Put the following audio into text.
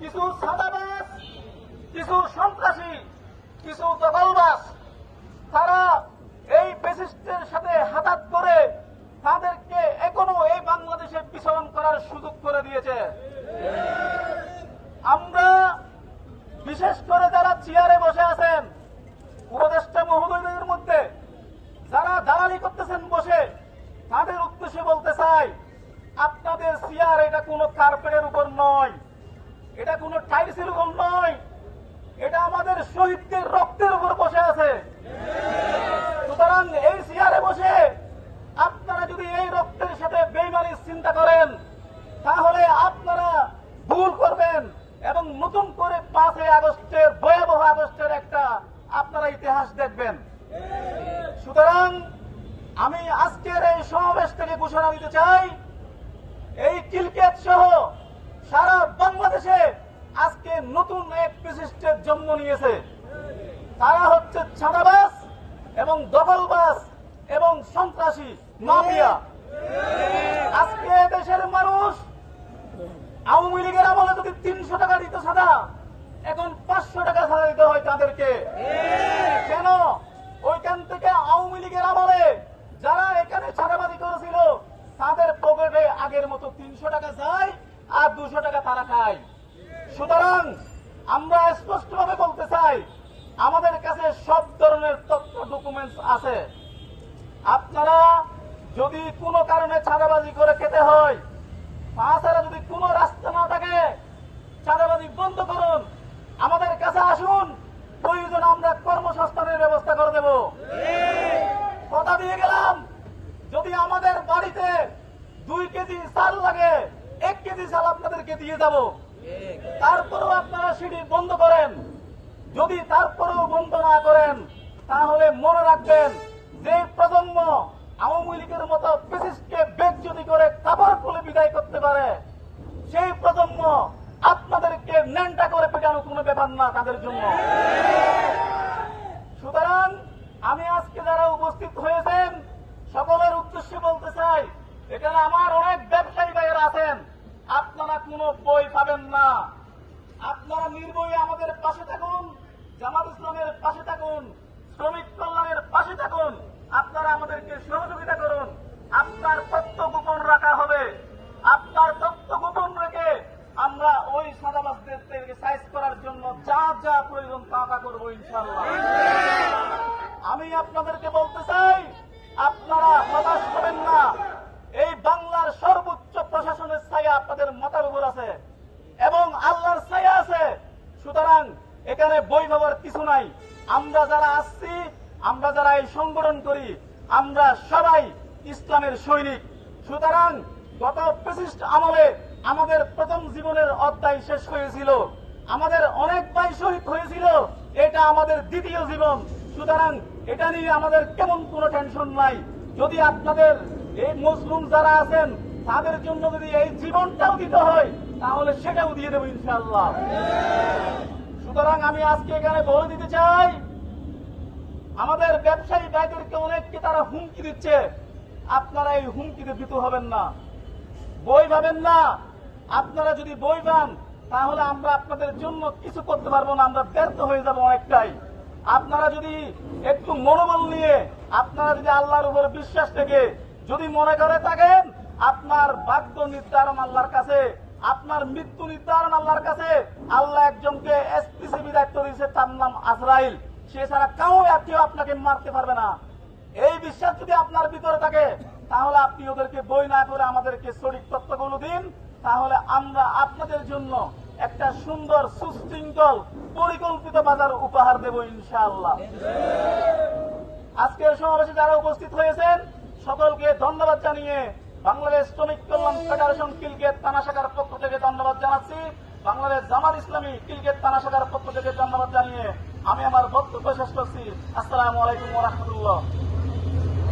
কিছু সাদাবাস কিছু সন্ত্রাসী কিছু দখলবাস তারা এই বেসিস্টের সাথে হাতাত করে তাদেরকে এখনও এই বাংলাদেশে বিচরণ করার সুযোগ করে দিয়েছে আমরা বিশেষ করে যারা চেয়ারে বসে আছেন উপদেষ্টা মহোদয়দের মধ্যে যারা দালালি করতেছেন বসে তাদের উদ্দেশ্যে বলতে চাই আপনাদের চেয়ার এটা কোনো কার্পেটের উপর নয় কোনো টাইলসের নয়। এটা আমাদের শহীদদের রক্তের উপর বসে আছে। সুতরাং এই চেয়ারে বসে আপনারা যদি এই রক্তের সাথে বেইমানির চিন্তা করেন, তাহলে আপনারা ভুল করবেন এবং নতুন করে পাঁচই আগস্টের ভয়াবহ আগস্টের একটা আপনারা ইতিহাস দেখবেন। সুতরাং আমি আজকের এই সমাবেশ থেকে ঘোষণা দিতে চাই এই কিলকেট সহ সারা বাংলাদেশে আজকে নতুন বিশিষ্টের জন্ম নিয়েছে। তারা হচ্ছে ছাদাবাস এবং দখলবাস এবং সন্ত্রাসী, মাফিয়া। আজকে দেশের মানুষ আওয়ামী লীগের আমলে যদি তিনশো টাকা দিত সাদা, এখন পাঁচশো টাকা সাদা দিতে হয় তাদেরকে। কেন? ওইখান থেকে আওয়ামী লীগের আমলে যারা এখানে ছাড়াবাদি করেছিল, তাদের পকেটে আগের মতো তিনশো টাকা যায় আর দুশো টাকা তারা খায়। সুতরাং আমরা স্পষ্টভাবে বলতে চাই, আমাদের কাছে সব ধরনের তথ্য ডকুমেন্টস আছে। আপনারা যদি কোনো কারণে ছাড়াবাজি করে খেতে হয় তাছাড়া যদি কোনো রাস্তা না থাকে, চাঁদাবাজি বন্ধ করুন। আমাদের কাছে আসুন, প্রয়োজন আমরা কর্মসংস্থানের ব্যবস্থা করে দেব। কথা দিয়ে গেলাম, যদি আমাদের বাড়িতে দুই কেজি চাল লাগে, এক কেজি চাল আপনাদেরকে দিয়ে যাব। তারপরেও আপনারা সিঁড়ি বন্ধ করেন। যদি তারপরেও বন্ধ না করেন, তাহলে মনে রাখবেন যে প্রজন্ম আওয়ামী লীগের মতো পেসিসকে বেজ্জতি করে কাপড় খুলে বিদায় করতে পারে। সেই প্রজন্ম আপনাদেরকে ন্যাংটা করে পেটানো কোনো ব্যাপার না তাদের জন্য। সুতরাং আমি আজকে যারা উপস্থিত হয়েছেন, সকলের উদ্দেশ্যে বলতে চাই, এখানে আমার অনেক ব্যবসায়ী ভাইয়েরা আছেন আপনারা কোনো বই পাবেন না আপনারা নির্ভয়ে আমাদের পাশে থাকুন জামাত ইসলামের পাশে থাকুন শ্রমিক কল্যাণের পাশে থাকুন আপনারা আমাদেরকে সহযোগিতা করুন আপনার তথ্য গোপন রাখা হবে আপনার তথ্য গোপন রেখে আমরা ওই সাদাবাসদেরকে সাইজ করার জন্য যা যা প্রয়োজন তা তা করব ইনশাল্লাহ আমি আপনাদেরকে বলতে চাই, আপনারা হতাশ হবেন না। এই বাংলার সর্বোচ্চ প্রশাসনের ছায়া আপনাদের মাথার উপর আছে এবং আল্লাহর ছায়া আছে। সুতরাং এখানে বই ভাবার কিছু নাই। আমরা যারা আসছি, আমরা যারা এই সংগঠন করি, আমরা সবাই ইসলামের সৈনিক। সুতরাং গত ফেসিস্ট আমলে আমাদের প্রথম জীবনের অধ্যায় শেষ হয়েছিল। আমাদের অনেক ভাই শহীদ হয়েছিল। এটা আমাদের দ্বিতীয় জীবন। সুতরাং এটা নিয়ে আমাদের কেমন কোনো টেনশন নাই। যদি আপনাদের এই মুসলিম যারা আছেন, তাদের জন্য যদি এই জীবনটাও দিতে হয়, তাহলে সেটাও দিয়ে দেবো ইনশাআল্লাহ। সুতরাং আমি আজকে এখানে বলে দিতে চাই, আমাদের ব্যবসায়ী ভাইদেরকে অনেককে তারা হুমকি দিচ্ছে। আপনারা এই হুমকিতে দিতে হবেন না। বই পাবেন না। আপনারা যদি বই পান, তাহলে আমরা আপনাদের জন্য কিছু করতে পারব না, আমরা ব্যর্থ হয়ে যাব অনেকটাই। আপনারা যদি একটু মনোবল নিয়ে, আপনারা যদি আল্লাহর উপর বিশ্বাস থেকে যদি মনে করে থাকেন, আপনার ভাগ্য নির্ধারণ আল্লাহর কাছে, আপনার মৃত্যু নির্ধারণ আল্লাহর কাছে, আল্লাহ একজনকে এসপিসিবি দায়িত্ব দিয়েছে, তার নাম আজরাইল। সে ছাড়া কাউ কেউ আপনাকে মারতে পারবে না। এই বিশ্বাস যদি আপনার ভিতরে থাকে, তাহলে আপনি ওদেরকে বই না করে আমাদেরকে সঠিক তথ্যগুলো দিন। তাহলে আমরা আপনাদের জন্য একটা সুন্দর, সুশৃঙ্খল, পরিকল্পিত বাজার উপহার দেব ইনশাআল্লাহ। আজকের সমাবেশে যারা উপস্থিত হয়েছেন, সকলকে ধন্যবাদ জানিয়ে বাংলাদেশ শ্রমিক কল্যাণ ফেডারেশন কিলগেট থানা শাখার পক্ষ থেকে ধন্যবাদ জানাচ্ছি। বাংলাদেশ জামাত ইসলামী কিলগেট থানা শাখার পক্ষ থেকে ধন্যবাদ জানিয়ে আমি আমার বক্তব্য শেষ করছি। আসসালামু আলাইকুম ওরহমতুল্লাহ